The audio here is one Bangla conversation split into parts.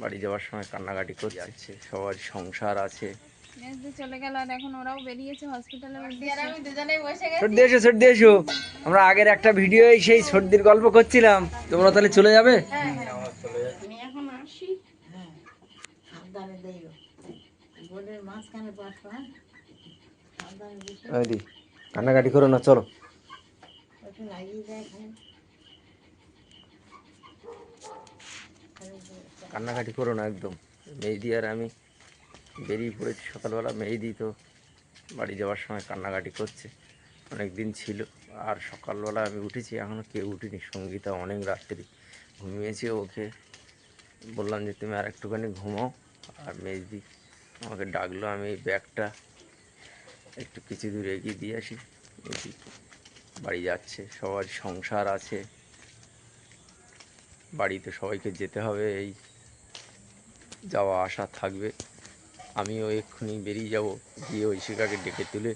বাড়ি যাওয়ার সময় কান্নাকাটি করে যাচ্ছে সবার সংসার আছে। চলে গেল আর এখন ওরাও বেরিয়েছে হসপিটালে সর্দি এসো সর্দি এসো। আমরা আগের একটা ভিডিও সেই সর্দির গল্প করছিলাম। তোমরা তাহলে চলে যাবে? হ্যাঁ হ্যাঁ কান্নাকাটি করো না চলো। লাগিয়ে দেয় এখানে কান্নাকাটি করো না একদম। মেহেদি আর আমি বেরিয়ে পড়েছি সকালবেলা। মেহেদি তো বাড়ি যাওয়ার সময় কান্নাকাটি করছে। অনেক দিন ছিল। আর সকালবেলা আমি উঠেছি এখনও কেউ উঠিনি। সঙ্গীতা অনেক রাত্রি ঘুমিয়েছে ওকে। বললাম যে, তুমি আর একটুখানি ঘুমাও। আর মেজদি আমাকে ডাকলো, আমি ব্যাগটা একটু কিছু দূর এগিয়ে দিয়ে আসি। বাড়ি যাচ্ছে, সবার সংসার আছে। বাড়িতে সবাইকে যেতে হবে, এই যাওয়া আসা থাকবে। আমিও এক্ষুনি বেরিয়ে যাব। গিয়ে ঐশিকাকে ডেকে তুলে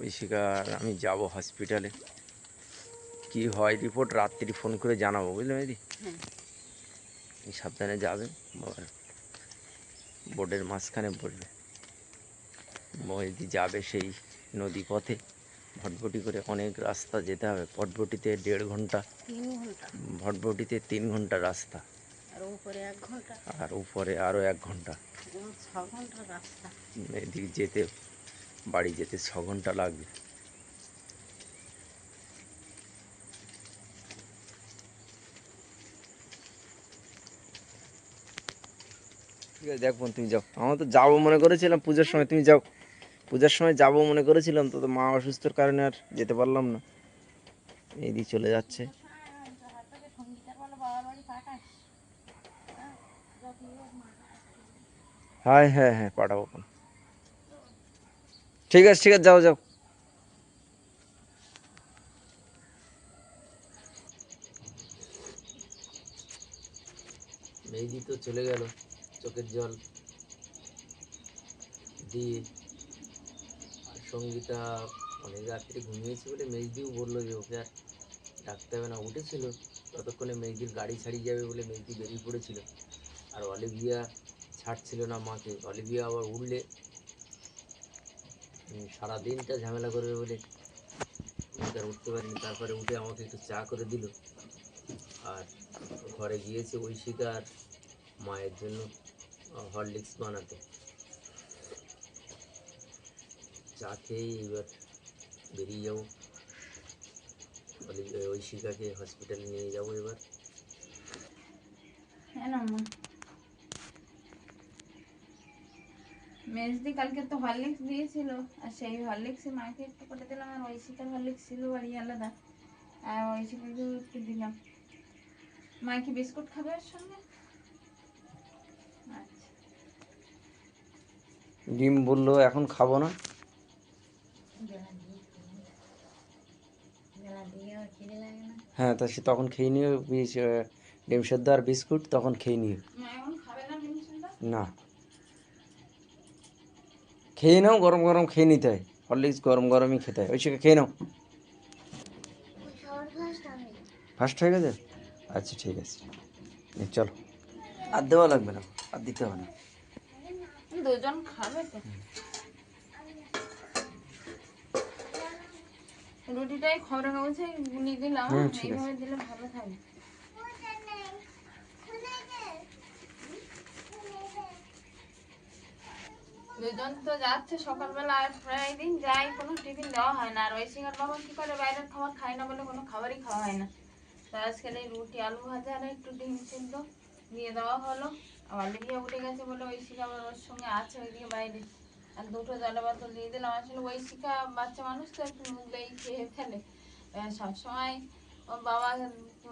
ঐশিকার আমি যাব হসপিটালে কি হয় রিপোর্ট রাত্রি ফোন করে জানাব বুঝলে মেদি এই সাবধানে যাবে বোর্ডের মাঝখানে পড়বে। মেদি যাবে সেই নদী পথে ভটভটি করে অনেক রাস্তা যেতে হবে। ভটভটিতে দেড় ঘণ্টা। ভটভটিতে তিন ঘণ্টা রাস্তা। আর উপরে আরও এক ঘণ্টা। এদিকে যেতে বাড়ি যেতে ছ ঘণ্টা লাগবে। ঠিক আছে দেখ বোন, তুমি যাও। আমার তো যাব মনে করেছিলাম পূজার সময়। তুমি যাও। পূজার সময় যাব মনে করেছিলাম তো মা অসুস্থর কারণে আর যেতে পারলাম না। এইদিকে চলে যাচ্ছে। হ্যাঁ হ্যাঁ হ্যাঁ পাঠাবো। ঠিক আছে ঠিক আছে, যাও যাও। মেহেদি তো চলে গেল, চোখের জল দিয়ে। আর সঙ্গীতা অনেক রাত্রে ঘুমিয়েছে বলে মেজদিও বলল যে ওকে আর ডাকতে হবে না। উঠেছিল, ততক্ষণে মেজদির গাড়ি ছাড়িয়ে যাবে বলে মেজদি বেরিয়ে পড়েছিল। আর অলিভিয়া ছাড়ছিল না মাকে। অলিভিয়া আবার উঠলে সারা দিনটা ঝামেলা করবে বলে আমি তো আর উঠতে পারিনি। তারপরে উঠে আমাকে একটু চা করে দিল। আর ঘরে গিয়েছে ওই শিকার মায়ের জন্য হরলিক্স বানাতে। চা খেয়েই এবার বেরিয়ে যাব। ঐশিকাকে হসপিটালে নিয়ে যাব এবার। হ্যাঁ না মা মেজদি কালকে তো হরলিক্স দিয়েছিল আর সেই হরলিক্সে মাকে একটু করে দিলাম আর ঐশিকার হরলিক্স ছিল বাড়ি আলাদা। আর ঐশিকাকেও একটু দিলাম। মা কি বিস্কুট খাবে ওর সঙ্গে? আচ্ছা। ডিম বলল এখন খাব না। হ্যাঁ তা সে তখন খেয়ে নিও ডিম সেদ্ধ আর বিস্কুট তখন খেয়ে নিও মা এখন খাবে না জিনিসটা না। খেয়ে নাও গরম গরম খেয়ে নিতে হয়। হরলিক্স গরম গরমই খেতে হয়। ওই সে খেয়ে নাও। ফার্স্ট হয়ে গেছে? আচ্ছা ঠিক আছে। চলো। আর দেওয়া লাগবে না। আর দিতে হবে না। দুজন খাবে তো। রুটিটাই খবরের কাগজে গুলি দিলাম। আছে। এইভাবে দিলে ভালো থাকবে। দুজন তো যাচ্ছে সকালবেলা আর প্রায় দিন যাই কোনো টিফিন দেওয়া হয় না। আর ওই সিঙ্গার বাবা কী করে, বাইরের খাবার খায় না বলে কোনো খাবারই খাওয়া হয় না। তো আজকাল এই রুটি, আলু ভাজা আর একটু ডিম সিদ্ধ দিয়ে দেওয়া হলো। আবার লিখিয়ে উঠে গেছে বলে ওই শিখা আবার ওর সঙ্গে আছে ওইদিকে বাইরে। আর দুটো জলের বোতল দিয়ে দিলাম। আসলে ওই শিকা বাচ্চা মানুষ তো একটু দিয়ে খেয়ে ফেলে। সবসময় ওর বাবা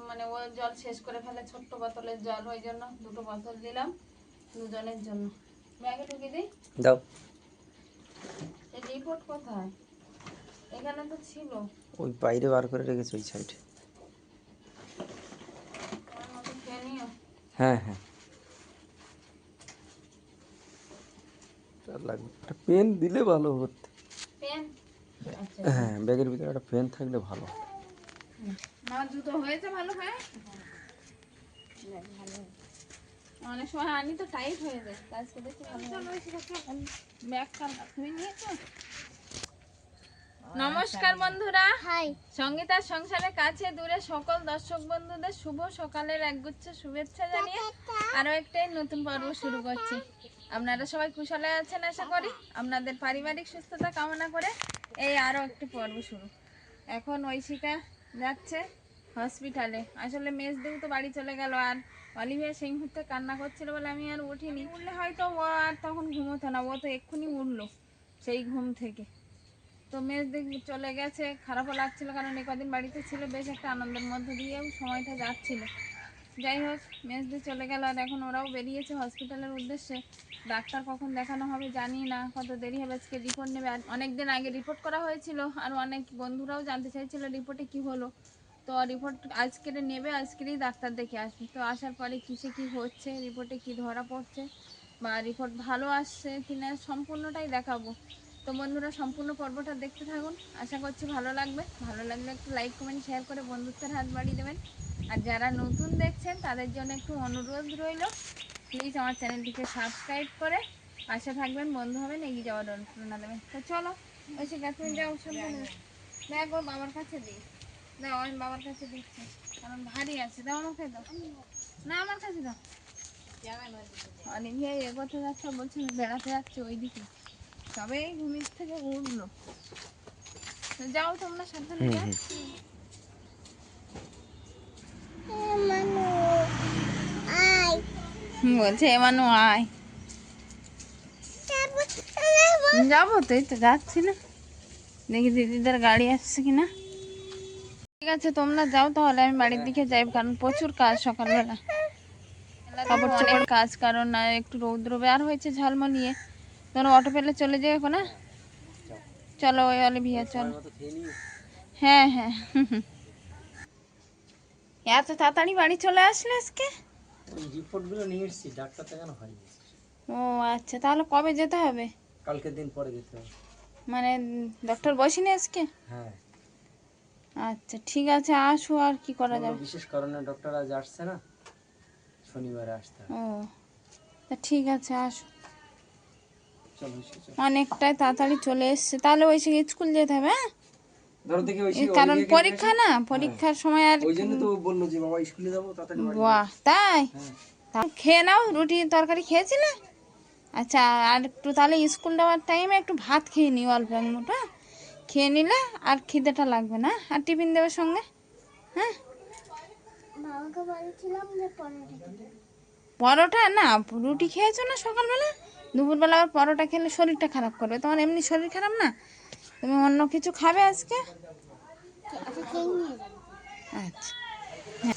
মানে ও জল শেষ করে ফেলে ছোট্ট বোতলের জল, ওই জন্য দুটো বোতল দিলাম দুজনের জন্য। ব্যাগে ঢুকে দিই? দাও। এই রিপোর্ট কোথায়? এখানে তো ছিল। ওই বাইরে বার করে রেখেছে ওই সাইডে হ্যাঁ হ্যাঁ। লাগবে। একটা পেন দিলে ভালো হতো। পেন আচ্ছা। হ্যাঁ ব্যাগের ভিতরে একটা পেন থাকলে ভালো। আমার জুতো হয়েছে ভালো হয়ে? অনেক সময় আনি তো টাইট হয়ে যায় আজকে দেখি তুমি নিয়েছো? নমস্কার বন্ধুরা। হাই। সঙ্গীতার সংসারের কাছে দূরে সকল দর্শক বন্ধুদের শুভ সকালের একগুচ্ছ শুভেচ্ছা জানিয়ে আরও একটাই নতুন পর্ব শুরু করছি। আপনারা সবাই কুশলে আছেন আশা করি। আপনাদের পারিবারিক সুস্থতা কামনা করে এই আরও একটি পর্ব শুরু। এখন ঐশিকা যাচ্ছে। হসপিটালে। আসলে মেজ দেউ তো বাড়ি চলে গেল আর অলিভিয়া সেই মুহূর্তে কান্না করছিল বলে আমি আর উঠিনি। উঠলে হয়তো ও আর তখন ঘুমোতো না, ও তো এক্ষুনি উঠল সেই ঘুম থেকে। তো মেজ দিক চলে গেছে, খারাপও লাগছিল কারণ এ কদিন বাড়িতে ছিল, বেশ একটা আনন্দের মধ্যে দিয়েও সময়টা যাচ্ছিল। যাই হোক, মেজ দিয়ে চলে গেল আর এখন ওরাও বেরিয়েছে হসপিটালের উদ্দেশ্যে। ডাক্তার কখন দেখানো হবে জানি না, কত দেরি হবে আজকে রিপোর্ট নেবে। আর অনেক দিন আগে রিপোর্ট করা হয়েছিল আর অনেক বন্ধুরাও জানতে চাইছিল রিপোর্টে কি হলো। তো রিপোর্ট আজকের নেবে আজকেরই ডাক্তার দেখে আসবে। তো আসার পরে কিসে কি হচ্ছে রিপোর্টে কি ধরা পড়ছে বা রিপোর্ট ভালো আসছে কিনা সম্পূর্ণটাই দেখাবো। তো বন্ধুরা সম্পূর্ণ পর্বটা দেখতে থাকুন। আশা করছি ভালো লাগবে। ভালো লাগলে একটু লাইক কমেন্ট শেয়ার করে বন্ধুত্বের হাত বাড়িয়ে দেবেন। আর যারা নতুন দেখছেন তাদের জন্য একটু অনুরোধ রইল। প্লিজ আমার চ্যানেলটিকে সাবস্ক্রাইব করে পাশে থাকবেন বন্ধু হবেন এগিয়ে যাওয়ার অনুপ্রেরণা দেবেন। তো চলো ওই সে যাও সাবধানে দেখ বাবার কাছে দিই। দাও আমি বাবার কাছে দিচ্ছি। কারণ ভারী আছে দাও আমাকে দাও। না আমার কাছে দাও। অনেক এগোতে যাচ্ছে বলছে বেড়াতে যাচ্ছে ওইদিকে। তবে এই ঘুমির থেকে উঠল যাও তোমরা সাবধানে বলছে এমানু আয়। যাব তো এই তো যাচ্ছি না। দেখি দিদিদের গাড়ি আসছে কিনা। ঠিক আছে তোমরা যাও তাহলে আমি বাড়ির দিকে যাই কারণ প্রচুর কাজ সকালবেলা। কাপড় চোপড় কাজ কারণ না একটু রৌদ্র বের হয়েছে ঝালমলিয়ে তোমরা অটো পেলে চলে যাবে না চলো ওই অলিভিয়া চলো। হ্যাঁ হ্যাঁ। এত তাড়াতাড়ি বাড়ি চলে আসলে আজকে? রিপোর্টগুলো নিয়ে এসেছি ডাক্তার দেখানো হয়নি। ও আচ্ছা তাহলে কবে যেতে হবে? কালকের দিন পরে যেতে হবে। মানে ডক্টর বসিনি আজকে? হ্যাঁ। আচ্ছা ঠিক আছে আসো আর কি করা যাবে। বিশেষ কারণে ডক্টর আজ আসছে না শনিবারে আসতে ও তা ঠিক আছে আসো। চলো চলো। অনেকটাই তাড়াতাড়ি চলে এসছে। তাহলে ওই সে স্কুল যেতে হবে হ্যাঁ? কারণ পরীক্ষা না পরীক্ষার সময় আর ওই জন্য তো বলল যে বাবা স্কুলে যাব তাড়াতাড়ি বাহ তাই? হ্যাঁ। তা খেয়ে নাও রুটি তরকারি খেয়েছিলে? আচ্ছা আর একটু তাহলে স্কুল যাওয়ার টাইমে একটু ভাত খেয়ে নিও অল্প মুঠো হ্যাঁ? খেয়ে নিলে আর খিদেটা লাগবে না। আর টিফিন দেবে সঙ্গে? হ্যাঁ? বাবাকে বলেছিলাম যে পরোটা না রুটি খেয়েছো না সকালবেলা? দুপুরবেলা আবার পরোটা খেলে শরীরটা খারাপ করবে। তোমার এমনি শরীর খারাপ না? তুমি অন্য কিছু খাবে আজকে? আচ্ছা আচ্ছা। হ্যাঁ।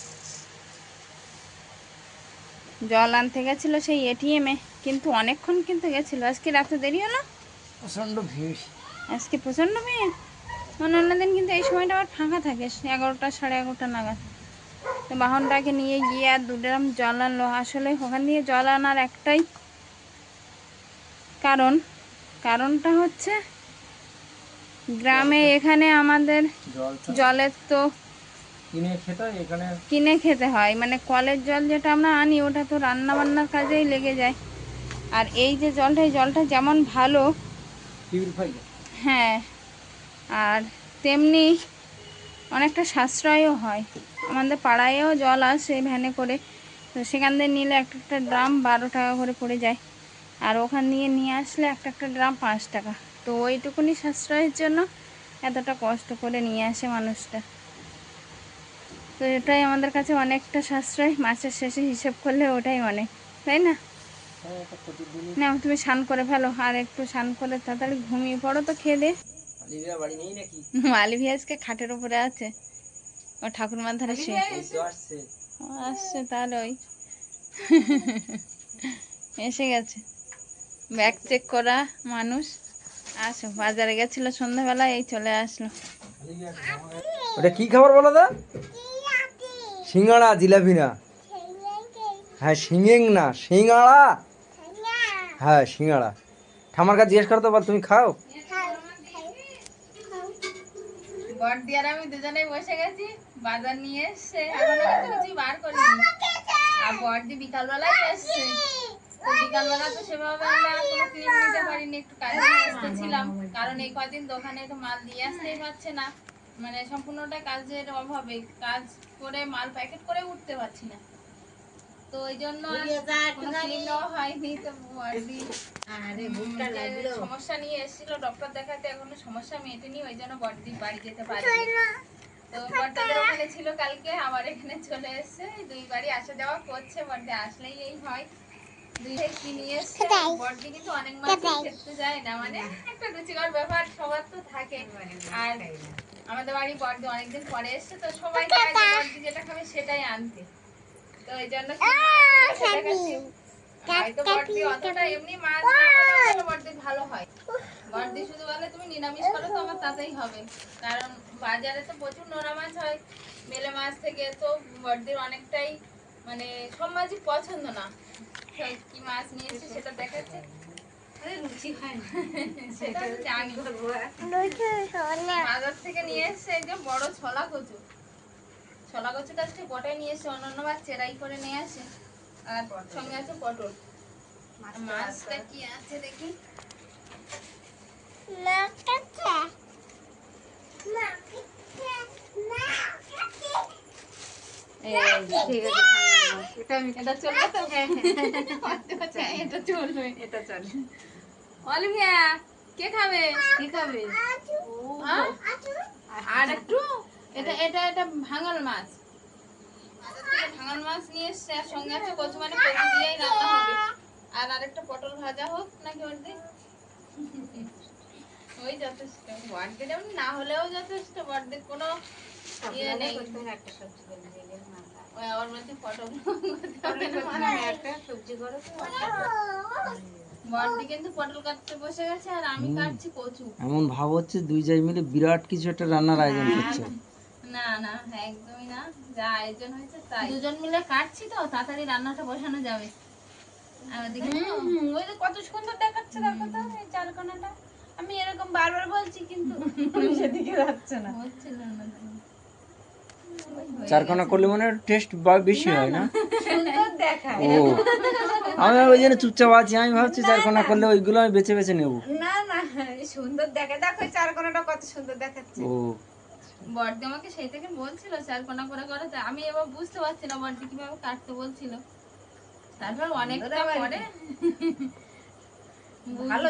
জল আনতে গেছিল সেই এটিএমে কিন্তু অনেকক্ষণ কিন্তু গেছিল। আজকে রাতে দেরি হলো? প্রচণ্ড ভিড়। আজকে প্রচণ্ড মেয়ে অন্যান্য দিন কিন্তু এই সময়টা আবার ফাঁকা থাকে এগারোটা সাড়ে এগারোটা নাগাদ। তো বাহনটাকে নিয়ে গিয়ে আর দু ড্রাম জল আনলো। আসলে ওখান দিয়ে জল আনার একটাই কারণ। কারণটা হচ্ছে গ্রামে এখানে আমাদের জলের তো কিনে খেতে হয় মানে কলের জল যেটা আমরা আনি ওটা তো রান্না বান্নার কাজেই লেগে যায়। আর এই যে জলটা এই জলটা যেমন ভালো পিউরিফাই হ্যাঁ আর তেমনি অনেকটা সাশ্রয়ও হয়। আমাদের পাড়ায়ও জল আসে ভ্যানে করে, তো সেখান থেকে নিলে একটা একটা ড্রাম বারো টাকা করে পড়ে যায়। আর ওখান দিয়ে নিয়ে আসলে একটা একটা ড্রাম পাঁচ টাকা। তো ওইটুকুনি সাশ্রয়ের জন্য এতটা কষ্ট করে নিয়ে আসে মানুষটা। তো এটাই আমাদের কাছে অনেকটা সাশ্রয়, মাসের শেষে হিসেব করলে ওটাই অনেক, তাই না? না তুমি স্নান করে ফেলো আর একটু স্নান করে তাড়াতাড়ি ঘুমিয়ে পড়ো তো খেয়ে দে। আলিবিয়া বাড়ি নেই নাকি? আলিভি আজকে খাটের উপরে আছে। ও ঠাকুরমার ধারে সে। আসছে। আসছে তাহলে ওই। এসে গেছে। ব্যাগ চেক করা মানুষ। আসো বাজারে গেছিল সন্ধ্যাবেলা এই চলে আসলো। ওটা কি খাবার বলো দা সিঙ্গাড়া জিলাপি না? হ্যাঁ সিঙ্গিং না সিঙ্গাড়া। হ্যাঁ সিঙ্গাড়া। ঠামার কাছে জিজ্ঞেস করো তো তুমি খাও? আমি দুজনেই বসে গেছি, বাজার নিয়ে আর বিকালবেলা তো সেভাবে নিতে পারিনি, একটু কারণ এই কদিন দোকানে তো মাল দিয়ে আসতেই পারছে না। মানে সম্পূর্ণটা কাজের অভাবে, কাজ করে, মাল প্যাকেট করে উঠতে পারছি না। তো ওই জন্য সমস্যা নিয়ে এসেছিল ডক্টর দেখাতে এখনও সমস্যা মেটেনি ওই জন্য বড়দি বাড়ি যেতে পারি তো বড়দাদের ওখানে ছিল কালকে আমার এখানে চলে এসেছে দুই বাড়ি আসা যাওয়া করছে বড়দি আসলেই এই হয়। দুই ভাই কি নিয়ে এসছে? বড়দি কিন্তু অনেক মাছ যায় না মানে একটা রুচিকর ব্যাপার সবার তো থাকে। আর আমাদের বাড়ি বড়দি অনেকদিন পরে এসছে তো সবাই যেটা খাবে সেটাই আনতে। তো এই জন্য কি মাছ এনেছে দেখাচ্ছি। হয়তো বড়দি অতটা এমনি মাছ বড়দি ভালো হয়। বড়দি শুধু বলে তুমি নিরামিষ করো তো আমার তাতেই হবে। কারণ বাজারে তো প্রচুর নোনা মাছ হয় মেলে মাছ থেকে তো বড়দির অনেকটাই মানে সব মাছই পছন্দ না। কি মাছ নিয়েছে সেটা দেখাচ্ছে। আরে হয় না। সেটা আমি বলব বাজার থেকে নিয়ে এসছে যে বড় ছলা কচু। ছলা কচুটা আজকে গোটাই নিয়ে এসছে অন্যান্য মাছ চেরাই করে নিয়ে আসে। আর সঙ্গে আছে পটল। মাছটা কি আছে দেখি? এই, ঠিক আছে ভালো। এটা আমি এটা চলবে তো? এটা চলবে। এটা চলে অলিভিয়া কে খাবে? কি খাবে? আর একটু? এটা এটা এটা ভাঙাল মাছ। ভাঙাল মাছ নিয়ে এসছে আর সঙ্গে আছে কচু মানে কচু দিয়েই রান্না হবে। আর আরেকটা পটল ভাজা হোক নাকি ওর দিন ওই যথেষ্ট। বার্থডে যেমন না হলেও যথেষ্ট। বার্থডে কোনো ইয়ে নেই। একটা সবজি করে দিয়ে গেলে ভালো হয়। ওই আবার বলছে পটল পটল করতে না, একটা সবজি করো বার্থডে কিন্তু পটল কাটতে বসে গেছে আর আমি কাটছি কচু। এমন ভাব হচ্ছে দুই জায় মিলে বিরাট কিছু একটা রান্নার আয়োজন করছে না না একদমই না। যা আয়োজন হয়েছে তাই। দুজন মিলে কাটছি তো তাড়াতাড়ি রান্নাটা বসানো যাবে। আর তো- কত সুন্দর দেখাচ্ছে দেখো তো এই চারকোনাটা। আমি এরকম বারবার বলছি কিন্তু সেদিকে যাচ্ছে না। হচ্ছিল না চারখানা করলে মনে হয় টেস্ট বেশি হয় না? সুন্দর দেখায়। ও আমি ওই জন্য চুপচাপ আছি আমি ভাবছি চারখানা করলে ওইগুলো আমি বেছে বেছে নেব। না না এই সুন্দর দেখে দেখো এই চারকোনাটা কত সুন্দর দেখাচ্ছে। ও বড়দি আমাকে সেই থেকে বলছিল চার কোনা করে? করাতে আমি এবার বুঝতে পারছি না বড়দি কীভাবে কাটতে বলছিল। তারপর অনেকটা পরে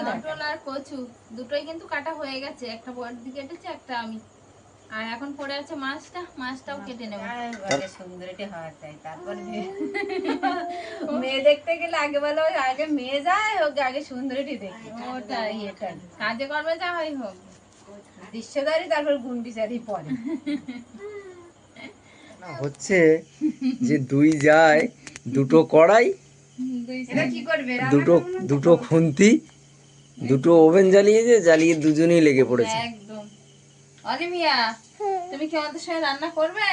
পটল আর কচু দুটোই কিন্তু কাটা হয়ে গেছে। একটা বড়দি কেটেছে একটা আমি। আর এখন পড়ে আছে মাছটা মাছটাও কেটে নেব। বলে সুন্দরীটি হওয়া চাই তারপর মেয়ে দেখতে গেলে আগে বলে ওই আগে মেয়ে যায় ওকে আগে সুন্দরীটি দেখি। ওটাই কাজে কর্মে যা হয় হোক। দৃশ্যদারি তারপর গুণ বিচারি পরে হচ্ছে যে দুই যায় দুটো কড়াই দুটো দুটো খুন্তি দুটো ওভেন জ্বালিয়েছে জ্বালিয়ে দুজনেই লেগে পড়েছে। একদম। অলিভিয়া তুমি কি আমাদের সঙ্গে রান্না করবে?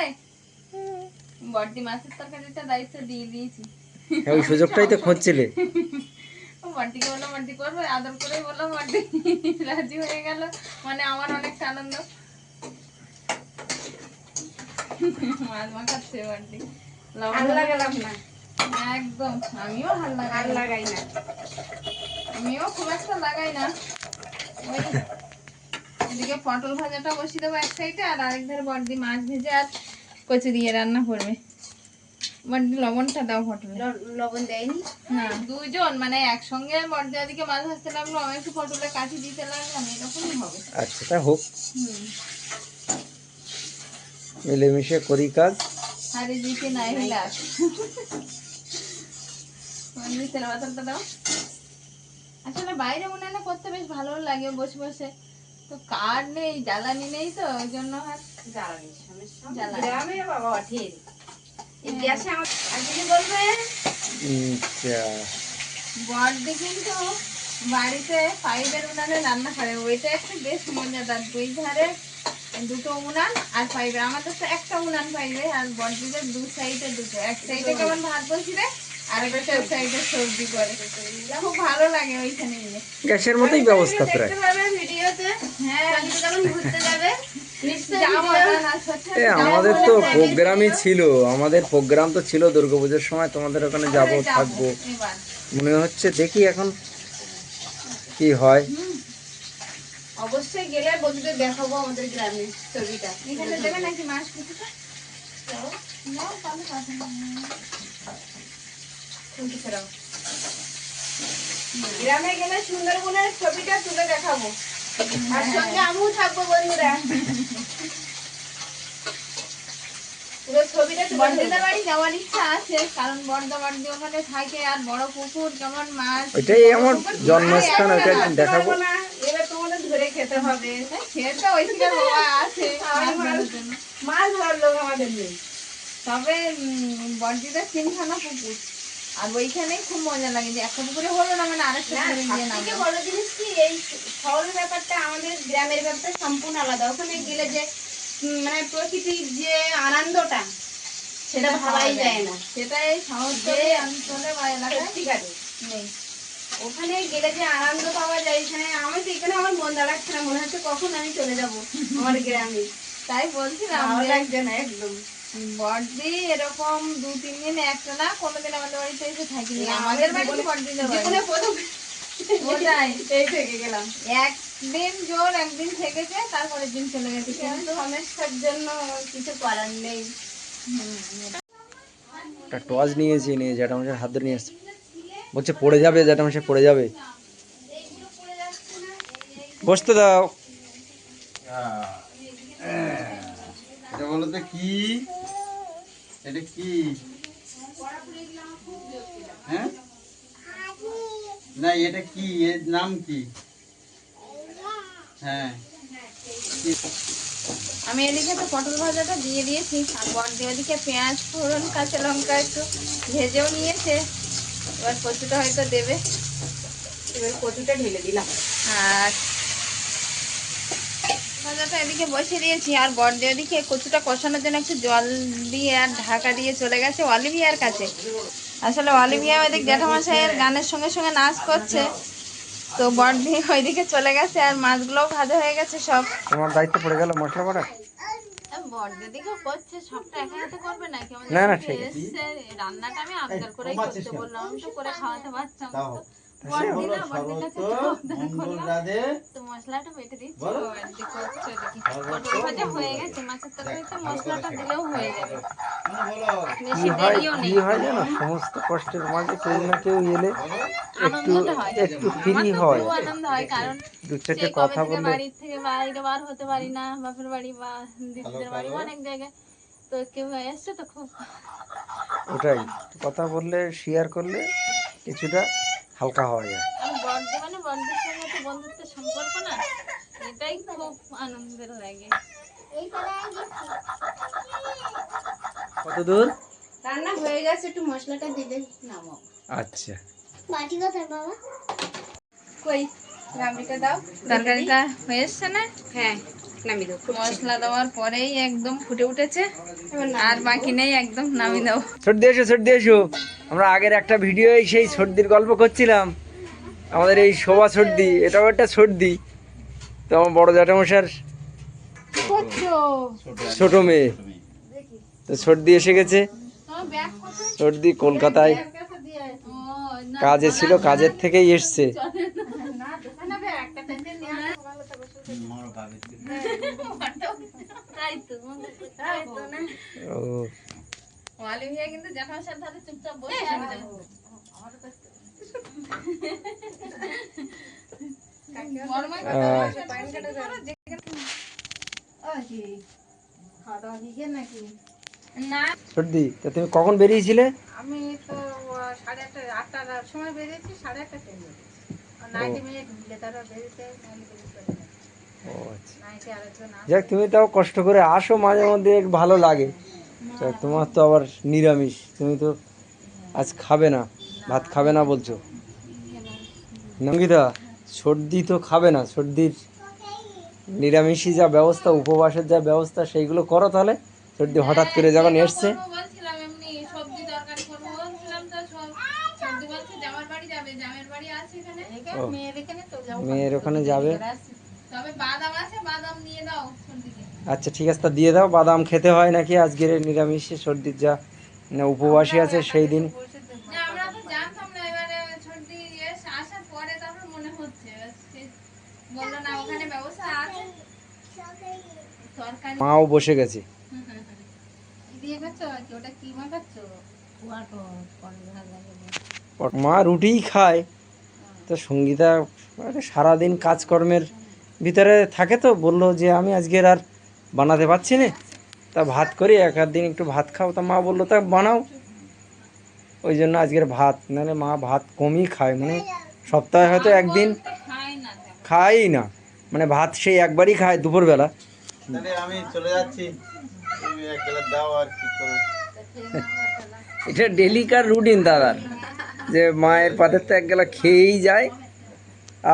বড়দি মাছের তরকারিটা দায়িত্ব দিয়ে দিয়েছি। হ্যাঁ, ওই সুযোগটাই তো খুঁজছিলে। বড়দিকে বলল বড়দি করবে আদর করে বলল বড়দি রাজি হয়ে গেল। মানে আমার অনেকটা আনন্দ। মাছ মাখাচ্ছে বড়দি লবণ লাগালাম না। একদম। আমিও ভালো ভালো লাগাই লাগাই না। আমিও খুব একটা লাগাই না। ওই এদিকে পটল ভাজাটা বসিয়ে দেবো এক সাইডে আর আরেক ধারে বড়দি মাছ ভেজে আর কচু দিয়ে রান্না করবে। বড়দি লবণটা দাও পটলে। লবণ দেয়নি? না। দুজন মানে একসঙ্গে ওদিকে মাছ ভাজতে লাগল আমি একটু পটলে কাঠি দিতে লাগলাম এরকমই হবে। আচ্ছা তা হোক। মিলেমিশে করি কাজ। আরে দিতে নাই হিলাস তেল পাতাটা দাও। আসলে বাইরে উনানে করতে বেশ ভালো লাগে বসে বসে। তো কার নেই জ্বালানি নেই তো ওই জন্য আর সমস্যা। জ্বালানি। গ্রামে বাবা ঠিক গ্যাসে আমার বলবে? আচ্ছা। কিন্তু বাড়িতে পাইপের উনানে রান্না করে। ওইটা একটু বেশ মজাদার। দুই ধারে দুটো উনান আর পাইপের আমাদের তো একটা উনান পাইবে আর দু সাইডে দুটো। এক সাইডে কেমন ভাত আর একটা সাইডে সবজি করে। খুব ভালো লাগে ওইখানে গিয়ে। গ্যাসের মতোই ব্যবস্থা প্রায়। ভিডিওতে। হ্যাঁ যখন ঘুরতে যাবে আমাদের তো প্রোগ্রামই ছিল আমাদের প্রোগ্রাম তো ছিল দুর্গাপুজোর সময় তোমাদের ওখানে যাব থাকব। মনে হচ্ছে দেখি এখন কি হয়। অবশ্যই গেলে বন্ধুদের দেখাবো আমাদের গ্রামের ছবিটা। এখানে দেবে নাকি কিছুটা? গ্রামে গেলে সুন্দরবনের ছবিটা তুলে দেখাবো। আর সঙ্গে আমিও থাকব বন্ধুরা পুরো ছবিটা তুলে বাড়ি যাওয়ার ইচ্ছা আছে কারণ বর্দা ওখানে থাকে আর বড় পুকুর যেমন মাছ ওইটাই আমার জন্মস্থান ওইটা দেখাবো। না এবার তোমাদের ধরে খেতে হবে। সে তো বাবা আছে। মাছ আমার- ধরার জন্য। মাছ ধরার লোক আমাদের তবে বর্দিদার তিনখানা পুকুর আর ওইখানেই খুব মজা লাগে যে একটা পুকুরে হলো না মানে আরেকটা পুকুরে গিয়ে সবথেকে নামবো বড় জিনিস কি এই শহরের ব্যাপারটা আমাদের গ্রামের ব্যাপারটা সম্পূর্ণ আলাদা। ওখানে গেলে যে মানে প্রকৃতির যে আনন্দটা সেটা ভাবাই যায় না। সেটাই সমস্ত অঞ্চলে বা এলাকায় সত্যিকারে নেই। ওখানে গেলে যে আনন্দ পাওয়া যায় এখানে আমি তো এখানে আমার মন দাঁড়াচ্ছে না মনে হচ্ছে কখন আমি চলে যাব আমার গ্রামে। তাই বলছিলাম ভালো যে লাগছে না একদম। বর্দি এরকম দু তিন দিন একটা না কোনোদিন আমাদের বাড়িতে এসে থাকিনি। আমাদের আমাদের বাড়ি জীবনে- বর্দিদের বাড়ি জীবনে প্রথম ওটাই এই থেকে গেলাম। একদিন জোর একদিন থেকেছে তারপরের দিন চলে গেছে। কিন্তু সমস্যার জন্য কিছু করার নেই। একটা টর্চ নিয়েছি নিয়ে জ্যাঠামশাই হাত ধরে নিয়ে আসছে। বলছে পড়ে যাবে জ্যাঠামশাই পড়ে যাবে। বসতে দাও। এটা বলো তো কি? এটা কি হ্যাঁ না এটা কি এর নাম কি হ্যাঁ আমি এদিকে তো পটল ভাজাটা দিয়ে দিয়েছি আর বর্দি ওদিকে পেঁয়াজ ফোড়ন কাঁচা লঙ্কা একটু ভেজেও নিয়েছে। এবার কচুটা হয়তো দেবে। এবার কচুটা ঢেলে দিলাম। আর ভাজাটা এদিকে বসিয়ে দিয়েছি আর বর্দি ওদিকে কচুটা কষানোর জন্য একটু জল দিয়ে আর ঢাকা দিয়ে চলে গেছে অলিভিয়ার কাছে। আসলে অলিভিয়া ওইদিক জ্যাঠামশাইয়ের গানের সঙ্গে সঙ্গে নাচ করছে। তো বর্দি ওইদিকে চলে গেছে আর মাছগুলোও ভাজা হয়ে গেছে সব। তোমার দায়িত্ব পড়ে গেল মশলা করা করছে সবটা করবে নাকি? না, না, ঠিক আছে। রান্নাটা আমি আবদার করেই করতে বললাম তো করে খাওয়াতে পারতাম বলো মশলাটা বেটে দিচ্ছি বলো। হয়ে গেছে মাছের তরকারিতে মশলাটা দিলেও হয়ে যাবে। মানে কি হয় কি হয় জানো? সমস্ত কষ্টের মাঝে কেউ না কেউ এলে একটু একটু ফ্রি হয়। আনন্দ হয় কারণ দু চারটে কথা বললে বাড়ির থেকে বাইরে বার হতে পারি না বাপের বাড়ি বা দিদিদের বাড়ি অনেক জায়গায়। তো কেউ এসছে তো খুব ওটাই। কথা বললে শেয়ার করলে কিছুটা হালকা হওয়া যায়। মানে বন্ধুর সঙ্গে তো বন্ধুত্বের সম্পর্ক না এটাই খুব আনন্দের লাগে। কত দূর? রান্না হয়ে গেছে একটু মশলাটা দিলে নামো আচ্ছা। বাটি কোথায় বাবা? কই? রামিটা দাও। তরকারিটা হয়ে এসছে না? হ্যাঁ। নামি দাও মশলা দেওয়ার পরেই একদম ফুটে উঠেছে। আর বাকি নেই একদম নামিয়ে সর্দি এসো সর্দি এসো। আমরা আগের একটা ভিডিও সেই সর্দির গল্প করছিলাম। আমাদের এই শোভা সর্দি এটাও একটা সর্দি তো আমার বড় জ্যাঠামশার ছোট মেয়ে। তো সর্দি এসে গেছে। সর্দি কলকাতায়। কাজে ছিল কাজের থেকেই এসছে। ধারে চুপচাপ বসে আছে তুমি কখন বেরিয়েছিলে? আমি তো সাড়ে আটটা আটটার সময় বেরিয়েছি সাড়ে আটটা ট্রেন বেরিয়েছি নাইনটি মিনিট তারা বেরিয়েছে যাক তুমি তাও কষ্ট করে আসো মাঝে মধ্যে ভালো লাগে। তোমার তো আবার নিরামিষ তুমি তো আজ খাবে না ভাত খাবে না বলছো। নঙ্গিতা সর্দি তো খাবে না সর্দির নিরামিষই যা ব্যবস্থা উপবাসের যা ব্যবস্থা সেইগুলো করো তাহলে। সর্দি হঠাৎ করে যখন এসছে। মেয়ের ওখানে সবজি আচ্ছা ঠিক আছে তা দিয়ে দাও বাদাম খেতে হয় নাকি? আজকের নিরামিষে সর্দির যা মানে উপবাসী আছে সেই দিন। না আমরা তো জানতাম না এবারে সর্দি এসে আসার পরে তারপর মনে হচ্ছে সে- বলল না ওখানে ব্যবস্থা আছে। তরকারি মাও বসে গেছে। দিয়ে খাচ্ছ? কি ওটা কি মাখাচ্ছ মা রুটিই খায়। তো সঙ্গীতা সারাদিন কাজকর্মের ভিতরে থাকে তো? বলল যে আমি আজকের আর বানাতে পারছি না। তা ভাত করি এক আধ দিন একটু ভাত খাও। তা মা বলল তা বানাও। ওই জন্য আজকের ভাত মানে মা ভাত কমই খায়। মানে সপ্তাহে হয়তো একদিন খাই না। মানে ভাত সেই একবারই খায় দুপুরবেলা। তাহলে আমি চলে যাচ্ছি। দাও আর কি এটা ডেলিকার রুটিন দাদার যে মায়ের পাতের তো এক গেলা খেয়েই যায়।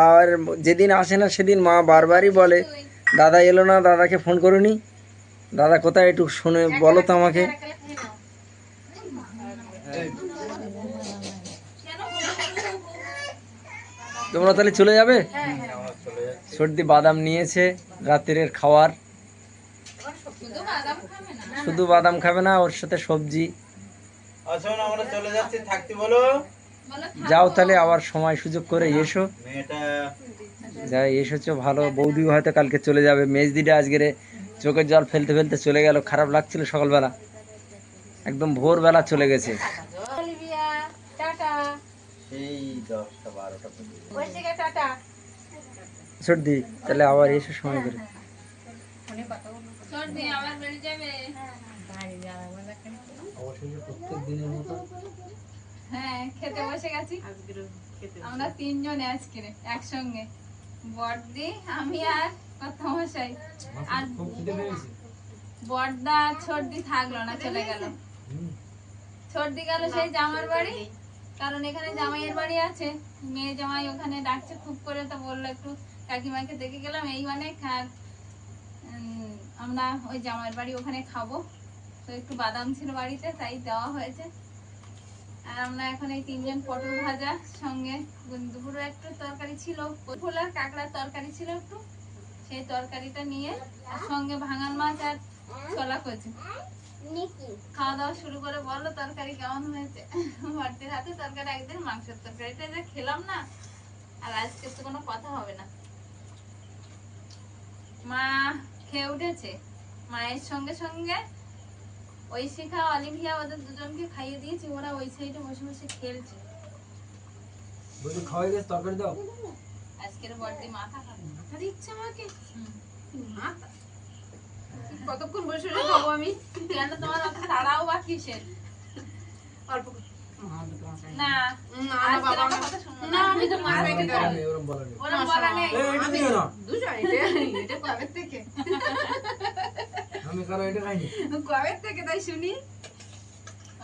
আর যেদিন আসে না সেদিন মা বারবারই বলে দাদা এলো না দাদাকে ফোন করুনি। দাদা কোথায় একটু শুনে বলো তো আমাকে। তোমরা তাহলে চলে যাবে? সর্দি বাদাম নিয়েছে রাত্রের খাওয়ার। শুধু বাদাম খাবে না ওর সাথে সবজি। বলো। যাও তাহলে আবার সময় সুযোগ করে এসো। মেয়েটা যাই এসেছ ভালো বৌদিও হয়তো কালকে চলে যাবে। মেজদিটা আজকের চোখের জল ফেলতে ফেলতে চলে গেল খারাপ লাগছিল সকালবেলা। একদম ভোরবেলা চলে গেছে। সর্দি তাহলে আবার এসো সময় করে। হ্যাঁ খেতে বসে গেছি। আমরা তিনজন আজকে একসঙ্গে। বড়দি আমি আর কথা মশাই আর বড়দা সর্দি থাকল না চলে গেল। সর্দি গেল সেই জামার বাড়ি কারণ এখানে জামাইয়ের বাড়ি আছে। মেয়ে জামাই ওখানে ডাকছে খুব করে তো বলল একটু কাকিমাকে দেখে গেলাম এই মানে উম, আমরা ওই জামাইয়ের বাড়ি ওখানে খাব। তো একটু বাদাম ছিল বাড়িতে তাই দেওয়া হয়েছে। আর আমরা এখন এই তিনজন পটল ভাজা সঙ্গে দুপুরে একটু তরকারি ছিল ফুল আর কাঁকড়ার তরকারি ছিল একটু সেই তরকারিটা নিয়ে আর সঙ্গে ভাঙান মাছ আর ছোলা নিকি। খাওয়া দাওয়া শুরু করে বলল তরকারি কেমন হয়েছে? ভর্তির হাতে তরকারি একদিন মাংসের তরকারিটা যে খেলাম না আর আজকে তো কোনো কথা হবে না। মা খেয়ে উঠেছে। মায়ের সঙ্গে সঙ্গে ওই শিখা অলিভিয়া ওদের দুজনকে খাইয়ে দিয়েছি ওরা ওই সাইডে বসে বসে খেলছে। খাওয়াই গেছে তরকারি দাও। আজকের বড়দি মাথা খাবে মাথা দিচ্ছে আমাকে। মাথা। কতক্ষণ বসে বসে খাব আমি? কেন তোমার অত তাড়াও বা কিসের? অল্প না। না বাবা না। আমি তো মাছ রেখে দেবো ওরম বলা নেই। দুশো এটা এটা কবে থেকে? আমি কারও এটা খাইনি। কবে থেকে তাই শুনি।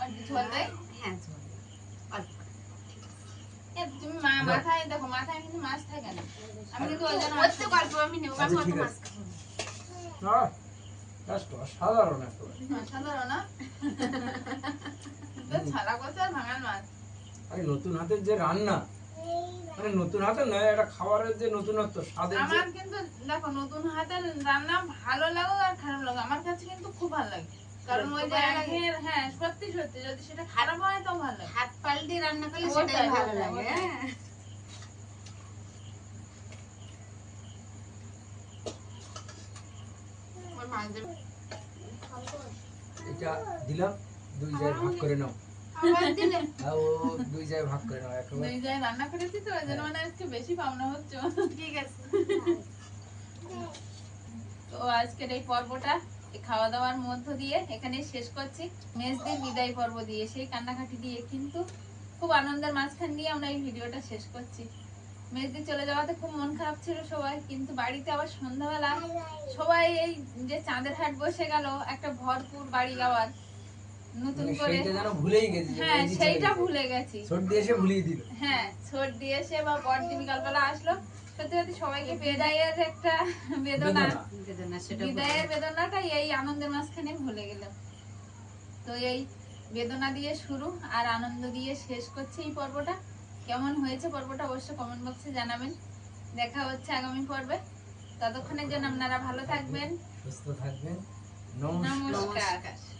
আর ঝোল দেয়? হ্যাঁ চল তুমি মা মাথায় দেখো মাথায় কিন্তু মাছ থাকে না। আমি কিন্তু ওই জন্য অত গল্প আমি নেব আমি অত মাছ খাব। না। সাধারণ একটা সাধারণ না ছাড়া করছে আর ভাঙাল মাছ। আরে নতুন হাতের যে রান্না মানে নতুন হাতের নয় একটা খাবারের যে নতুনত্ব স্বাদের যে আমার কিন্তু দেখো নতুন হাতের রান্না ভালো লাগুক আর খারাপ লাগুক আমার কাছে কিন্তু খুব ভালো লাগে। কারণ ওই যে একঘেয়ের হ্যাঁ সত্যি সত্যি যদি সেটা খারাপ হয় তো ভালো লাগে। হাত পাল্টে রান্না করলে সেটাই ভালো লাগে হ্যাঁ। এটা দিলাম দুই জায়গায় ভাগ করে নাও। দুই জায়গায় ভাগ করে নাও একেবারে। দুই জায়গায় রান্না করেছি তো ওই মানে একটু বেশি পাওনা হচ্ছে। ঠিক আছে। তো আজকের এই পর্বটা খাওয়া দাওয়ার মধ্য দিয়ে এখানে শেষ করছি। মেজদের বিদায় পর্ব দিয়ে সেই কান্নাকাটি দিয়ে কিন্তু খুব আনন্দের মাঝখান দিয়ে আমরা এই ভিডিওটা শেষ করছি। মেজদি চলে যাওয়াতে খুব মন খারাপ ছিল সবাই কিন্তু বাড়িতে আবার সন্ধ্যাবেলা সবাই এই যে চাঁদের হাট বসে গেল একটা ভরপুর বাড়ি গাওয়ার নতুন মানে করে যেন ভুলেই গেছি হ্যাঁ সেইটা ভুলে গেছি। সর্দি এসে ভুলিয়ে দিল। হ্যাঁ ছোট দিয়ে এসে বা বিকালবেলা আসলো। সত্যি সত্যি সবাইকে বিদায়ের একটা বেদনা। বেদনা। সেটা বিদায়ের বেদনাটা এই আনন্দের মাঝখানে ভুলে গেলাম তো এই বেদনা দিয়ে শুরু আর আনন্দ দিয়ে শেষ করছে এই পর্বটা। কেমন হয়েছে পর্বটা অবশ্যই কমেন্ট বক্সে জানাবেন। দেখা হচ্ছে আগামী পর্বে। ততক্ষণের জন্য আপনারা ভালো থাকবেন। সুস্থ থাকবেন। নমস্কার। নমস্কার।